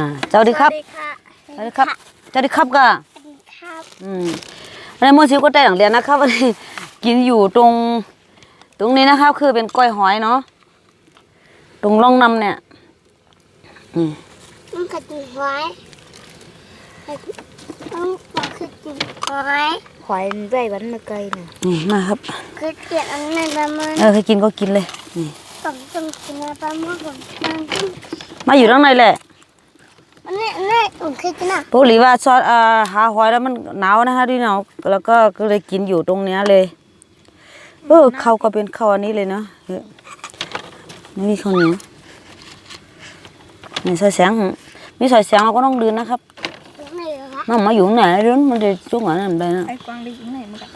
อ่าสวัสดีครับสวัสดีค่ะสวัสดีครับสวัสดีครับก็สวัสดีครับอืมวันนี้โมซิวก็ได้หลังเรียนนะครับวันนี้กินอยู่ตรง ตรงนี้นะครับ คือเป็นกล้อยหอยเนาะตรงร่องน้ำเนี่ยนี่มันกัดกินหอยต้องบอกคือกินหอยหอยมันได้วันมาไกลน่ะนี่มาครับคือเกลียดอันนั้นประมาณเออใครกินก็กินเลยนี่ต้องต้องกินอะไรประมาณผมมันต้องมาอยู่ข้างในแหละอันนี้อันนี้ ผมเคยกินอะปกติว่าซอสอ่าหาหอยแล้วมันหนาวนะคะที่หนาวแล้วก็ก็เลยกินอยู่ตรงเนี้ยเลยเออเขาก็เป็นข้าวอันนี้เลยเนาะเออไม่มีข้าวเหนียวนี่ใส่แสงมีใส่แสงเราก็ต้องดืนนะครับยังไงเหรอคะ nó mà dụng này đến mà đi xuống ngoài nằm đây nè ไอ้กวางได้ยิงไหนมากัน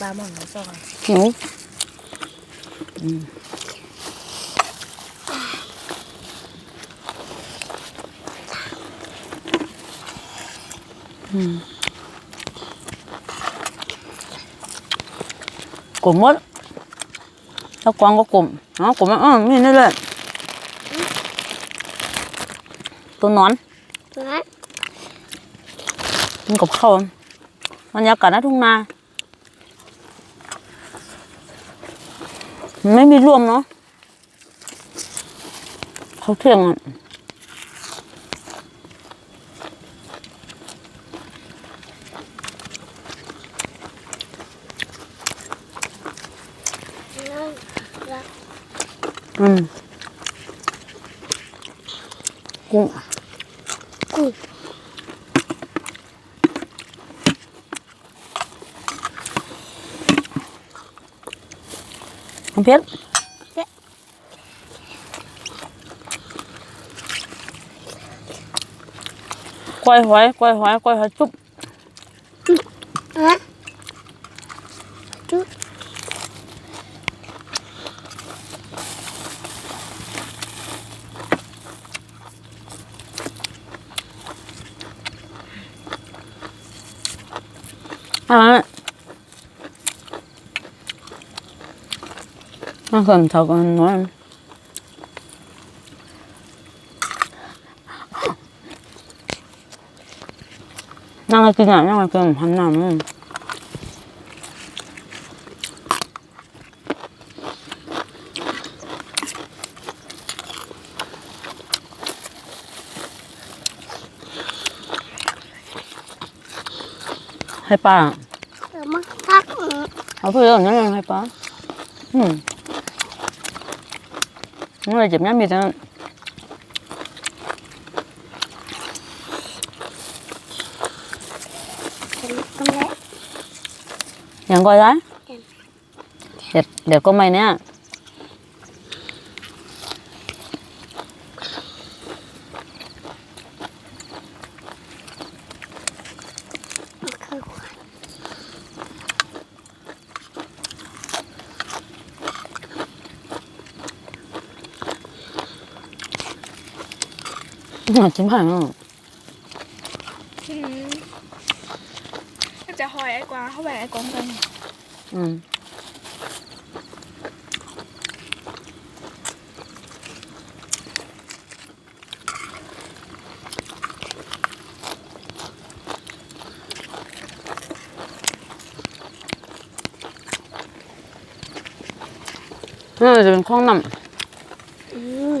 ปลาหมอนซอย hiểu cùng mất nó con có cùng nó cùng nó như thế này tôi nón นะมันกับข้าวบรรยากาศหน้าทุ่งนามัน ไม่มีร่วมเนาะเขาเที่ยงอะนั่งรักอืมกุ้งกู น้ำเพชรกล้วยหอยกล้วยหอยกล้วยหอยจุ๊บนะจุ๊บอ่า nó cần thầu còn nói em năng là kinh nghiệm năng là kinh hắn nào nữa ให้ป้าเออมาพักเอาเพื่อ นนั่นให้ป้าอืมนี่อะไรเจ็บน้ำมีแต่นั้นเป็นตรงนี้อย่างก่อนได้เดี๋ยวเดี๋ยวก็ไม่เนี่ย จิ้มผ่านมั้งจะหอยไอ้กวางเข้าไปไอ้กวางกันอืมนี่จะเป็นข้องน้ำ อืม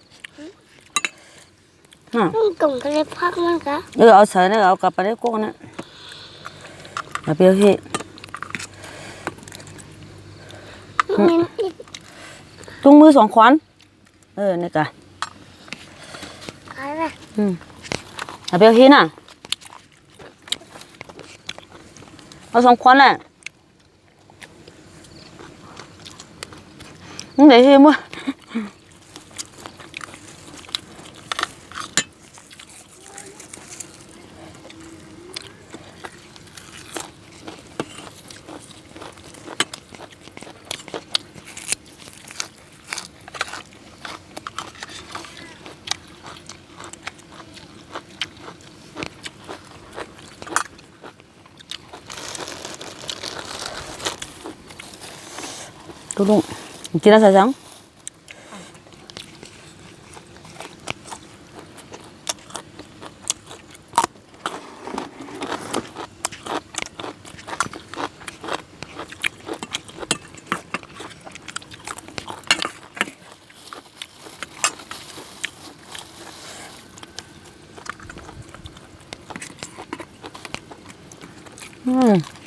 กกูก็ไม่อามาอืมเจ๊กูเคยที่กูแบบอามามันจะคั่วกันไหมกันไปนะพุ่นน่ะไอ้คนพุ่นน่ะกินหอยอืมไอ้คนกินหอยอันอันบานแล้วอันสันนั่นน่ะกาวนั่นน่ะน่ะต้องกลมก็เลยพักมันกะเออเอาใส่เนี่ยเอากลับไปได้กวกนะเอาเปรี้ยวพี่มันอีกจุงมือสองขวานเออนี่กะอะไรอืมเอาเปรี้ยวพี่น่ะเอาสองคนแหละมึงไหนเฮ้ยมั้ง 도롱 기라사장 음.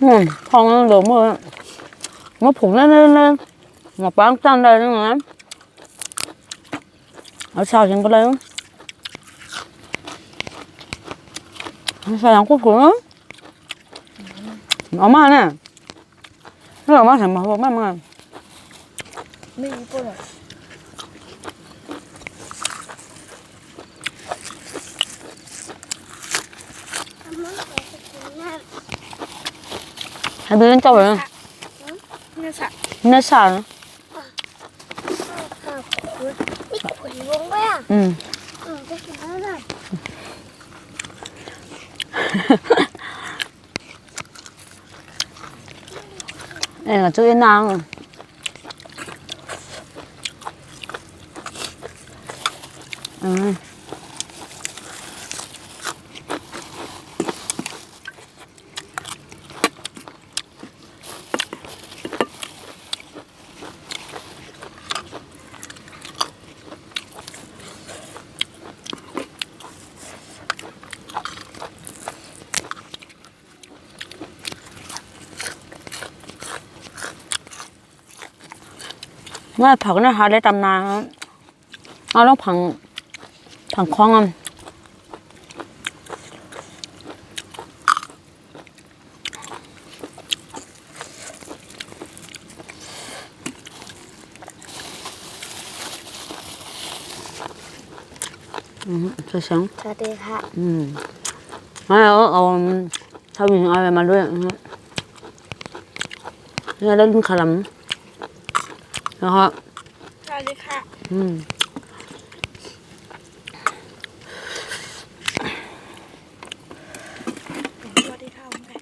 Ừ, không ăn được mà nó phụng lên lên lên ngọc bán tăng đây nữa nè ở sau chẳng có đây không ở sau chẳng có phụng á ở mà nè nó ở mà thành mà mà mà ไม่มีปุ่นอะ อามันก็จะกินน้ำ hai đứa lên cho rồi เนี่ยสะ nó sao nữa ข้าวขุดนี่ขุดลงไปอ่ะ ừ อืมจะกินแล้วนะ đây là chú yên nàng rồi ừ. Nó ผัก nó hạt để tầm nào nó nó phẳng phẳng khoang không ừ, cho sáng สวัสดีค่ะ ừ. Nói ở ở sao mình ai mà đuôi nghe lên khả lắm đó สวัสดีค่ะ ừ. สวัสดีค่ะคุณแม่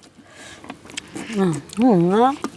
ừ. ừ. đó. Thịt